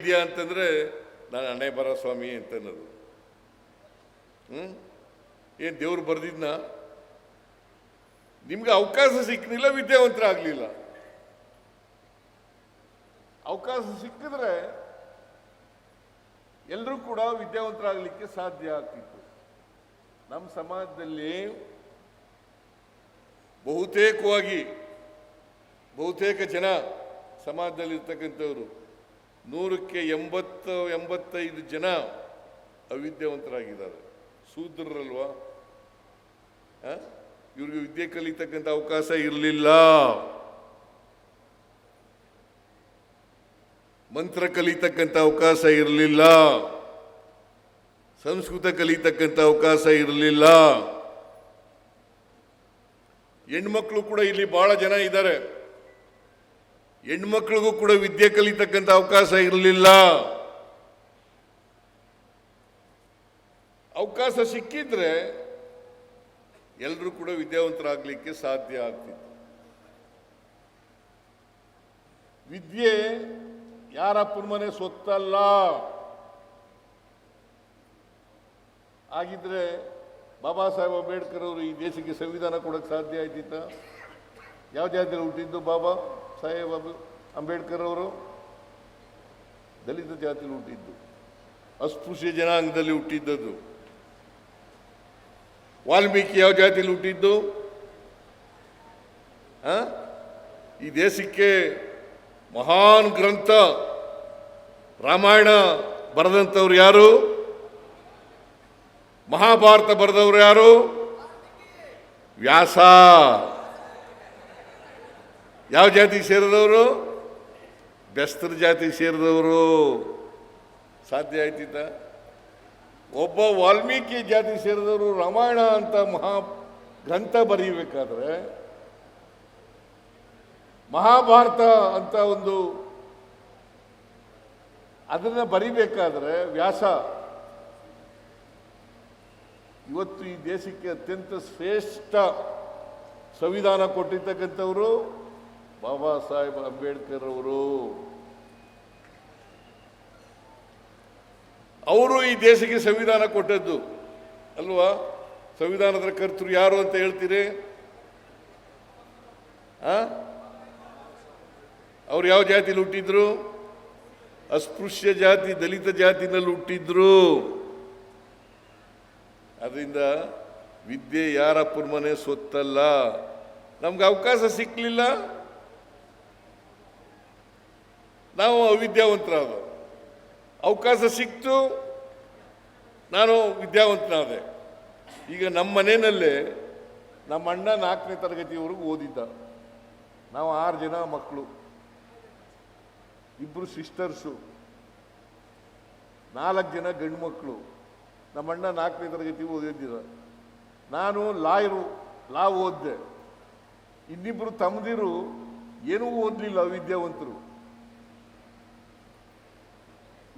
ಇದೆಯಾ ಅಂತಂದ್ರೆ, ನಾನು ಅಣ್ಣ ಬರ ಸ್ವಾಮಿ ಅಂತ ಅನ್ನೋದು ಹ್ಮ್? ಏನು ದೇವ್ರು ಬರೆದಿದ್ನ? ನಿಮ್ಗೆ ಅವಕಾಶ ಸಿಕ್ಕಲಿಲ್ಲ ವಿದ್ಯಾವಂತರಾಗ್ಲಿಲ್ಲ. ಅವಕಾಶ ಸಿಕ್ಕಿದ್ರೆ ಎಲ್ಲರೂ ಕೂಡ ವಿದ್ಯಾವಂತರಾಗಲಿಕ್ಕೆ ಸಾಧ್ಯ ಆಗ್ತಿತ್ತು. ನಮ್ಮ ಸಮಾಜದಲ್ಲಿ ಬಹುತೇಕವಾಗಿ, ಬಹುತೇಕ ಜನ ಸಮಾಜದಲ್ಲಿ ಇರ್ತಕ್ಕಂಥವ್ರು ನೂರಕ್ಕೆ ಎಂಬತ್ತು, ಎಂಬತ್ತೈದು ಜನ ಅವಿದ್ಯಾವಂತರಾಗಿದ್ದಾರೆ. ಶೂದ್ರರಲ್ವಾ? ಇವ್ರಿಗೆ ವಿದ್ಯೆ ಕಲಿತಕ್ಕಂಥ ಅವಕಾಶ ಇರಲಿಲ್ಲ. ಮಂತ್ರ ಕಲಿತಕ್ಕಂಥ ಅವಕಾಶ ಇರಲಿಲ್ಲ. ಸಂಸ್ಕೃತ ಕಲಿತಕ್ಕಂಥ ಅವಕಾಶ ಇರಲಿಲ್ಲ. ಹೆಣ್ಮಕ್ಳು ಕೂಡ ಇಲ್ಲಿ ಬಹಳ ಜನ ಇದ್ದಾರೆ. ಹೆಣ್ಮಕ್ಳಿಗೂ ಕೂಡ ವಿದ್ಯೆ ಕಲಿತಕ್ಕಂಥ ಅವಕಾಶ ಇರಲಿಲ್ಲ. ಅವಕಾಶ ಸಿಕ್ಕಿದ್ರೆ ಎಲ್ಲರೂ ಕೂಡ ವಿದ್ಯಾವಂತರಾಗಲಿಕ್ಕೆ ಸಾಧ್ಯ ಆಗ್ತಿತ್ತು. ವಿದ್ಯೆ ಯಾರಪ್ಪನ ಮನೆ ಸೊತ್ತಲ್ಲ ಆಗಿದ್ರೆ ಬಾಬಾ ಸಾಹೇಬ್ ಅಂಬೇಡ್ಕರ್ ಅವರು ಈ ದೇಶಕ್ಕೆ ಸಂವಿಧಾನ ಕೊಡಕ್ಕೆ ಸಾಧ್ಯ ಆಯ್ತಿತ್ತ ಯಾವ ಜಾತಿಯಲ್ಲಿ ಹುಟ್ಟಿದ್ದು ಬಾಬಾ? ಸಾಹೇಬ್ ಅಬ್- ಅಂಬೇಡ್ಕರ್ ಅವರು ದಲಿತ ಜಾತಿಯಲ್ಲಿ ಹುಟ್ಟಿದ್ದು. ಅಸ್ಪೃಶ್ಯ ಜನಾಂಗದಲ್ಲಿ ಹುಟ್ಟಿದ್ದದ್ದು. ವಾಲ್ಮೀಕಿ ಯಾವ ಜಾತಿಯಲ್ಲಿ ಹುಟ್ಟಿದ್ದು? ಈ ದೇಶಕ್ಕೆ ಮಹಾನ್ ಗ್ರಂಥ ರಾಮಾಯಣ ಬರೆದಂಥವ್ರು ಯಾರು? ಮಹಾಭಾರತ ಬರೆದವರು ಯಾರು? ವ್ಯಾಸ. ಯಾವ ಜಾತಿಗೆ ಸೇರಿದವರು? ಬೆಸ್ತ್ರ ಜಾತಿ ಸೇರಿದವರು. ಸಾಧ್ಯ ಆಯ್ತಿತ್ತ? ಒಬ್ಬ ವಾಲ್ಮೀಕಿ ಜಾತಿ ಸೇರಿದವರು ರಾಮಾಯಣ ಅಂತ ಮಹಾ ಗ್ರಂಥ ಬರೀಬೇಕಾದ್ರೆ ಮಹಾಭಾರತ ಅಂತ ಒಂದು ಅದನ್ನು ಬರಿಬೇಕಾದ್ರೆ ವ್ಯಾಸ, ಇವತ್ತು ಈ ದೇಶಕ್ಕೆ ಅತ್ಯಂತ ಶ್ರೇಷ್ಠ ಸಂವಿಧಾನ ಕೊಟ್ಟಿರ್ತಕ್ಕಂಥವರು ಬಾಬಾ ಸಾಹೇಬ್ ಅಂಬೇಡ್ಕರ್ ಅವರು ಅವರು ಈ ದೇಶಕ್ಕೆ ಸಂವಿಧಾನ ಕೊಟ್ಟದ್ದು, ಅಲ್ವಾ? ಸಂವಿಧಾನದ ಕರ್ತರು ಯಾರು ಅಂತ ಹೇಳ್ತೀರಿ? ಅವ್ರು ಯಾವ ಜಾತಿಲಿ ಹುಟ್ಟಿದ್ರು? ಅಸ್ಪೃಶ್ಯ ಜಾತಿ, ದಲಿತ ಜಾತಿನಲ್ಲಿ ಹುಟ್ಟಿದ್ರು. ಅದರಿಂದ ವಿದ್ಯೆ ಯಾರಪ್ಪನ ಮನೆ ಸೊತ್ತಲ್ಲ. ನಮ್ಗೆ ಅವಕಾಶ ಸಿಕ್ಕಲಿಲ್ಲ ನಾವು ಅವಿದ್ಯಾವಂತರಾದ ಅವಕಾಶ ಸಿಕ್ತು, ನಾನು ವಿದ್ಯಾವಂತನಾದೆ. ಈಗ ನಮ್ಮ ಮನೆಯಲ್ಲೇ ನಮ್ಮ ಅಣ್ಣ ನಾಲ್ಕನೇ ತರಗತಿವರೆಗೂ ಓದಿದ್ದ. ನಾವು ಆರು ಜನ ಮಕ್ಕಳು. ಇಬ್ಬರು ಸಿಸ್ಟರ್ಸು. ನಾಲ್ಕು ಜನ ಗಂಡು ಮಕ್ಕಳು. ನಮ್ಮ ಅಣ್ಣ ನಾಲ್ಕನೇ ತರಗತಿ ಓದಿದ್ದ. ನಾನು ಲಾಯರು ಲಾ ಓದಿದೆ. ಇನ್ನಿಬ್ಬರು ತಮ್ಮದಿರು ಏನೂ ಓದಲಿಲ್ಲ ಅವಿದ್ಯಾವಂತರು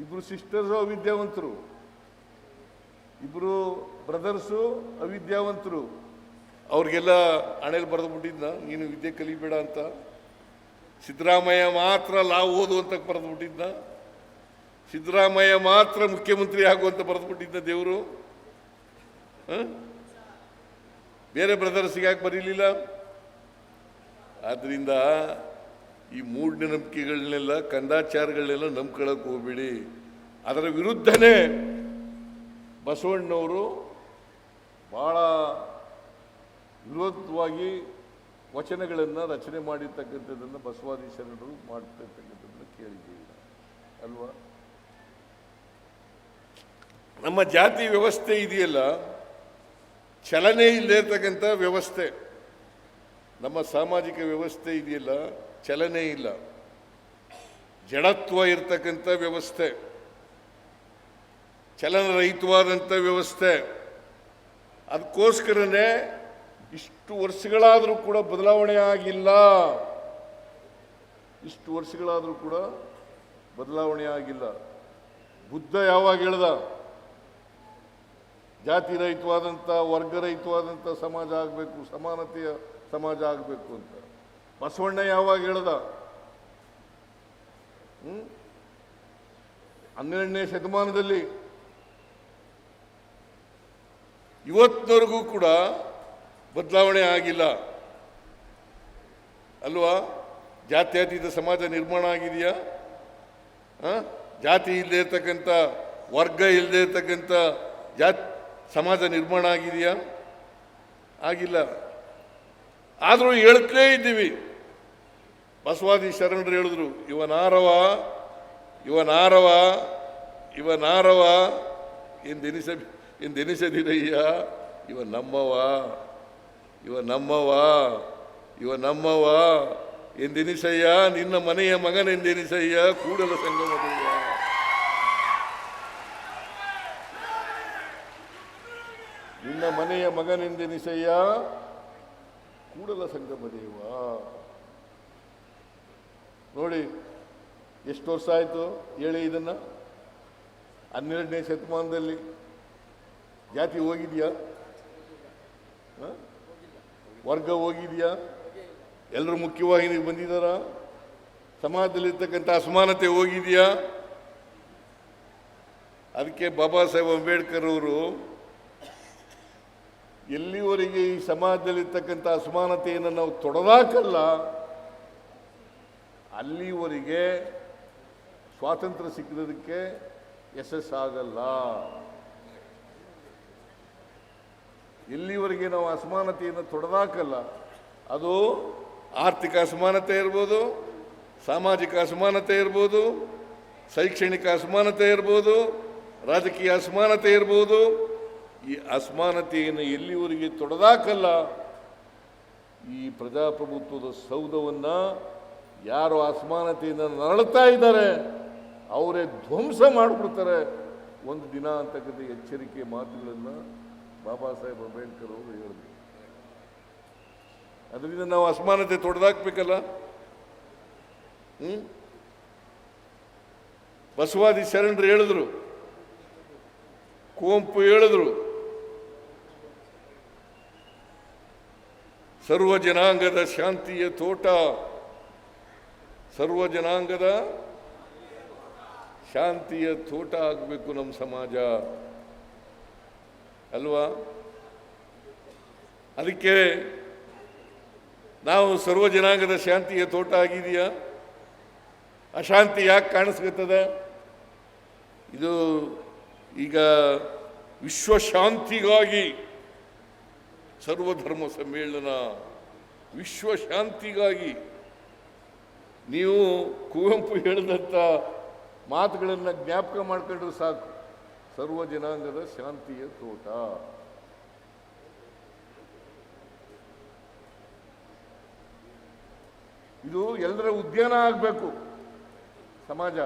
ಇಬ್ರು ಸಿಸ್ಟರ್ಸು ಅವಿದ್ಯಾವಂತರು. ಇಬ್ಬರು ಬ್ರದರ್ಸು ಅವಿದ್ಯಾವಂತರು. ಅವ್ರಿಗೆಲ್ಲ ಹಣೆಯಲ್ಲಿ ಬರೆದು ಬಿಟ್ಟಿದ್ನ, ನೀನು ವಿದ್ಯೆ ಕಲಿಬೇಡ ಅಂತ. ಸಿದ್ದರಾಮಯ್ಯ ಮಾತ್ರ ಲಾ ಓದು ಅಂತ ಬರೆದು ಸಿದ್ದರಾಮಯ್ಯ ಮಾತ್ರ ಮುಖ್ಯಮಂತ್ರಿ ಆಗು ಅಂತ ಬರೆದು ಬಿಟ್ಟಿದ್ದ ದೇವರು. ಬೇರೆ ಬ್ರದರ್ಸಿಗೆ ಯಾಕೆ ಬರೀಲಿಲ್ಲ? ಆದ್ರಿಂದ ಈ ಮೂಢನಂಬಿಕೆಗಳನ್ನೆಲ್ಲ ಕಂದಾಚಾರಗಳನ್ನೆಲ್ಲ ನಂಬ್ಕೊಳ್ಳೋಕೆ ಹೋಗ್ಬಿಡಿ. ಅದರ ವಿರುದ್ಧನೇ ಬಸವಣ್ಣವರು ಭಾಳ ವಿರೋಧವಾಗಿ ವಚನಗಳನ್ನು ರಚನೆ ಮಾಡಿರ್ತಕ್ಕಂಥದ್ದನ್ನು ಬಸವಾದಿ ಶರಣರು ಮಾಡ್ತಿರ್ತಕ್ಕಂಥದ್ದನ್ನು ಕೇಳಿದ್ದೀವಿ ಅಲ್ವಾ? ನಮ್ಮ ಜಾತಿ ವ್ಯವಸ್ಥೆ ಇದೆಯಲ್ಲ, ಚಲನೆ ಇಲ್ಲದೆ ಇರ್ತಕ್ಕಂಥ ವ್ಯವಸ್ಥೆ. ನಮ್ಮ ಸಾಮಾಜಿಕ ವ್ಯವಸ್ಥೆ ಇದೆಯಲ್ಲ ಚಲನೆ ಇಲ್ಲ. ಜಡತ್ವ ಇರ್ತಕ್ಕಂಥ ವ್ಯವಸ್ಥೆ. ಚಲನರಹಿತವಾದಂಥ ವ್ಯವಸ್ಥೆ. ಅದಕ್ಕೋಸ್ಕರನೇ ಇಷ್ಟು ವರ್ಷಗಳಾದರೂ ಕೂಡ ಬದಲಾವಣೆ ಆಗಿಲ್ಲ. ಇಷ್ಟು ವರ್ಷಗಳಾದರೂ ಕೂಡ ಬದಲಾವಣೆ ಆಗಿಲ್ಲ. ಬುದ್ಧ ಯಾವಾಗ ಹೇಳ್ದ? ಜಾತಿ ರಹಿತವಾದಂಥ ವರ್ಗರಹಿತವಾದಂಥ ಸಮಾಜ ಆಗಬೇಕು, ಸಮಾನತೆಯ ಸಮಾಜ ಆಗಬೇಕು ಅಂತ. ಬಸವಣ್ಣ ಯಾವಾಗ ಹೇಳ್ದ? ಹನ್ನೆರಡನೇ ಶತಮಾನದಲ್ಲಿ. ಇವತ್ತಿನವರೆಗೂ ಕೂಡ ಬದಲಾವಣೆ ಆಗಿಲ್ಲ. ಅಲ್ವಾ? ಜಾತ್ಯತೀತ ಸಮಾಜ ನಿರ್ಮಾಣ ಆಗಿದೆಯಾ? ಜಾತಿ ಇಲ್ಲದೆ ಇರ್ತಕ್ಕಂಥ, ವರ್ಗ ಇಲ್ಲದೆ ಇರ್ತಕ್ಕಂಥ ಜಾತ್ ಸಮಾಜ ನಿರ್ಮಾಣ ಆಗಿದೆಯಾ? ಆಗಿಲ್ಲ. ಆದರೂ ಹೇಳ್ತಲೇ ಇದ್ದೀವಿ. ಬಸವಾದಿ ಶರಣರು ಹೇಳಿದ್ರು ಇವನಾರವ ಇವನಾರವ ಇವನಾರವ ಎಂದೆನಿಸ ಎಂದೆನಿಸದಿರಯ್ಯ ಇವ ನಮ್ಮವ ಇವ ನಮ್ಮವ ಇವ ನಮ್ಮವ ಎಂದೆನಿಸಯ್ಯ ನಿನ್ನ ಮನೆಯ ಮಗನೆಂದೆನಿಸಯ್ಯ ಕೂಡಲ ಸಂಗಮದಯ್ಯ ನಿನ್ನ ಮನೆಯ ಮಗನೆಂದೆನಿಸಯ್ಯ ಕೂಡಲ ಸಂಗಮ ದೇವ. ನೋಡಿ, ಎಷ್ಟು ವರ್ಷ ಆಯಿತು ಹೇಳಿ ಇದನ್ನು? ಹನ್ನೆರಡನೇ ಶತಮಾನದಲ್ಲಿ. ಜಾತಿ ಹೋಗಿದೆಯಾ? ವರ್ಗ ಹೋಗಿದೆಯಾ? ಎಲ್ಲರೂ ಮುಖ್ಯವಾಹಿನಿಗೆ ಬಂದಿದ್ದಾರಾ? ಸಮಾಜದಲ್ಲಿರ್ತಕ್ಕಂಥ ಅಸಮಾನತೆ ಹೋಗಿದೆಯಾ? ಅದಕ್ಕೆ ಬಾಬಾ ಸಾಹೇಬ್ ಅಂಬೇಡ್ಕರ್ ಅವರು, ಎಲ್ಲಿವರೆಗೆ ಈ ಸಮಾಜದಲ್ಲಿರ್ತಕ್ಕಂಥ ಅಸಮಾನತೆಯನ್ನು ನಾವು ತೊಡೆದಾಕಲ್ಲ ಅಲ್ಲಿವರೆಗೆ ಸ್ವಾತಂತ್ರ್ಯ ಸಿಕ್ಕಿರೋದಕ್ಕೆ ಯಶಸ್ಸಾಗಲ್ಲ ಎಲ್ಲಿವರೆಗೆ ನಾವು ಅಸಮಾನತೆಯನ್ನು ತೊಡೆದಾಕಲ್ಲ. ಅದು ಆರ್ಥಿಕ ಅಸಮಾನತೆ ಇರ್ಬೋದು, ಸಾಮಾಜಿಕ ಅಸಮಾನತೆ ಇರ್ಬೋದು, ಶೈಕ್ಷಣಿಕ ಅಸಮಾನತೆ ಇರ್ಬೋದು, ರಾಜಕೀಯ ಅಸಮಾನತೆ ಇರ್ಬೋದು. ಈ ಅಸಮಾನತೆಯನ್ನು ಎಲ್ಲಿವರೆಗೆ ತೊಡೆದಾಕಲ್ಲ? ಈ ಪ್ರಜಾಪ್ರಭುತ್ವದ ಸೌಧವನ್ನು ಯಾರು ಅಸಮಾನತೆಯಿಂದ ನರಳುತ್ತಾ ಇದ್ದಾರೆ, ಅವರೇ ಧ್ವಂಸ ಮಾಡಿಬಿಡ್ತಾರೆ. ಒಂದು ದಿನ ಅಂತಕ್ಕಂಥ ಎಚ್ಚರಿಕೆ ಮಾತುಗಳನ್ನು ಬಾಬಾ ಸಾಹೇಬ್ ಅಂಬೇಡ್ಕರ್ ಅವರು ಹೇಳಿದ್ರು. ಅದರಿಂದ ನಾವು ಅಸಮಾನತೆ ತೊಡೆದಾಕ್ಬೇಕಲ್ಲ? ಹ್ಞೂ ಬಸವಾದಿ ಶರಣರು ಹೇಳಿದ್ರು, ಕುವೆಂಪು ಹೇಳಿದ್ರು, ಸರ್ವ ಜನಾಂಗದ ಶಾಂತಿಯ ತೋಟ ಸರ್ವ ಜನಾಂಗದ ಶಾಂತಿಯ ತೋಟ ಆಗಬೇಕು ನಮ್ಮ ಸಮಾಜ. ಅಲ್ವಾ? ಅದಕ್ಕೆ ನಾವು ಸರ್ವ ಜನಾಂಗದ ಶಾಂತಿಯ ತೋಟ ಆಗಿದೆಯಾ? ಅಶಾಂತಿ ಯಾಕೆ ಕಾಣಿಸ್ಕೊತದೆ? ಇದು ಈಗ ವಿಶ್ವಶಾಂತಿಗಾಗಿ ಸರ್ವಧರ್ಮ ಸಮ್ಮೇಳನ, ವಿಶ್ವ ಶಾಂತಿಗಾಗಿ ನೀವು ಕುವೆಂಪು ಹೇಳಿದಂಥ ಮಾತುಗಳನ್ನು ಜ್ಞಾಪಕ ಮಾಡ್ಕೊಂಡ್ರೆ ಸಾಕು. ಸರ್ವ ಜನಾಂಗದ ಶಾಂತಿಯ ತೋಟ. ಇದು ಎಲ್ಲರ ಉದ್ಯಾನ ಆಗಬೇಕು ಸಮಾಜ.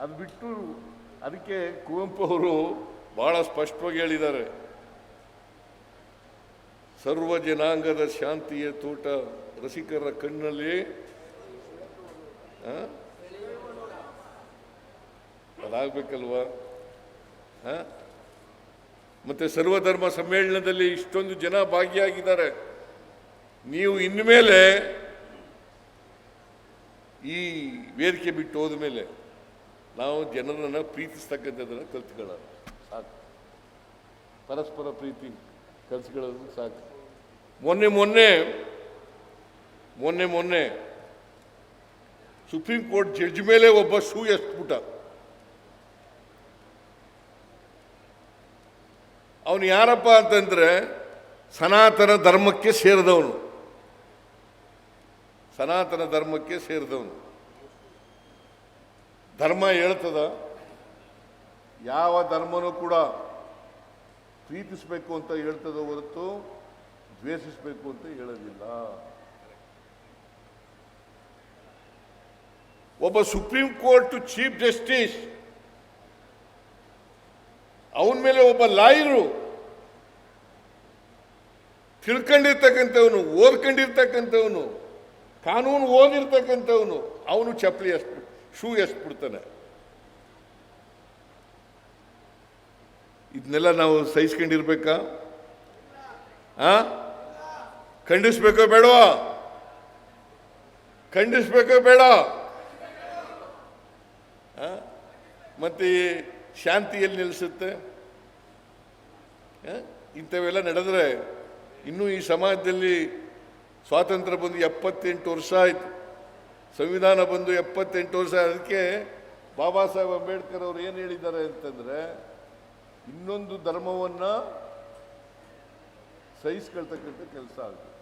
ಅದು ಬಿಟ್ಟು ಅದಕ್ಕೆ ಕುವೆಂಪು ಅವರು ಬಹಳ ಸ್ಪಷ್ಟವಾಗಿ ಹೇಳಿದ್ದಾರೆ. ಸರ್ವ ಜನಾಂಗದ ಶಾಂತಿಯ ತೋಟ ರಸಿಕರ ಕಣ್ಣಲ್ಲಿ? ಅದಾಗಬೇಕಲ್ವಾ? ಹಾಂ? ಮತ್ತೆ ಸರ್ವಧರ್ಮ ಸಮ್ಮೇಳನದಲ್ಲಿ ಇಷ್ಟೊಂದು ಜನ ಭಾಗಿಯಾಗಿದ್ದಾರೆ. ನೀವು ಇನ್ಮೇಲೆ ಈ ವೇದಿಕೆ ಬಿಟ್ಟು ಹೋದ ಮೇಲೆ ನಾವು ಜನರನ್ನು ಪ್ರೀತಿಸ್ತಕ್ಕಂಥದ್ದನ್ನು ಕಲ್ತ್ಕೊಳ್ಳೋದು. ಸಾಕು. ಪರಸ್ಪರ ಪ್ರೀತಿ ಕಲ್ತ್ಕೊಳ್ಳೋದು ಸಾಕು. ಮೊನ್ನೆ ಮೊನ್ನೆ ಮೊನ್ನೆ ಮೊನ್ನೆ ಸುಪ್ರೀಂ ಕೋರ್ಟ್ ಜಡ್ಜ್ ಮೇಲೆ ಒಬ್ಬ ಶೂ ಎಸ್ಬಿಟ್ಟ ಅವನು ಯಾರಪ್ಪ ಅಂತಂದ್ರೆ ಸನಾತನ ಧರ್ಮಕ್ಕೆ ಸೇರಿದವನು. ಸನಾತನ ಧರ್ಮಕ್ಕೆ ಸೇರಿದವನು. ಧರ್ಮ ಹೇಳ್ತದ? ಯಾವ ಧರ್ಮನೂ ಕೂಡ ಪ್ರೀತಿಸಬೇಕು ಅಂತ ಹೇಳ್ತದ ಹೊರತು ದ್ವೇಷಿಸಬೇಕು ಅಂತ ಹೇಳೋದಿಲ್ಲ. ಒಬ್ಬ ಸುಪ್ರೀಂ ಕೋರ್ಟ್ ಚೀಫ್ ಜಸ್ಟಿಸ್, ಅವನ ಮೇಲೆ ಒಬ್ಬ ಲಾಯರು ತಿಳ್ಕೊಂಡಿರ್ತಕ್ಕಂಥವನು, ಓದ್ಕೊಂಡಿರ್ತಕ್ಕಂಥವನು, ಕಾನೂನು ಓದಿರ್ತಕ್ಕಂಥವನು, ಅವನು ಚಪ್ಪಲಿ ಎಷ್ಟು ಶೂ ಎಷ್ಟು ಬಿಡ್ತಾನೆ ಇದನ್ನೆಲ್ಲ ನಾವು ಸಹಿಸ್ಕೊಂಡಿರ್ಬೇಕಾ? ಆ? ಖಂಡಿಸ್ಬೇಕೋ ಬೇಡವಾ? ಖಂಡಿಸ್ಬೇಕೋ ಬೇಡ ಆ? ಮತ್ತು ಶಾಂತಿಯಲ್ಲಿ ನಿಲ್ಲಿಸುತ್ತೆ. ಆ? ಇಂಥವೆಲ್ಲ ನಡೆದ್ರೆ ಇನ್ನೂ ಈ ಸಮಾಜದಲ್ಲಿ ಸ್ವಾತಂತ್ರ್ಯ ಬಂದು ಎಪ್ಪತ್ತೆಂಟು ವರ್ಷ ಆಯಿತು. ಸಂವಿಧಾನ ಬಂದು ಎಪ್ಪತ್ತೆಂಟು ವರ್ಷ ಅದಕ್ಕೆ ಬಾಬಾ ಸಾಹೇಬ್ ಅಂಬೇಡ್ಕರ್ ಅವರು ಏನು ಹೇಳಿದ್ದಾರೆ ಅಂತಂದರೆ, ಇನ್ನೊಂದು ಧರ್ಮವನ್ನು ಸಹಿಸ್ಕೊಳ್ತಕ್ಕಂಥ ಕೆಲಸ ಆಗುತ್ತೆ.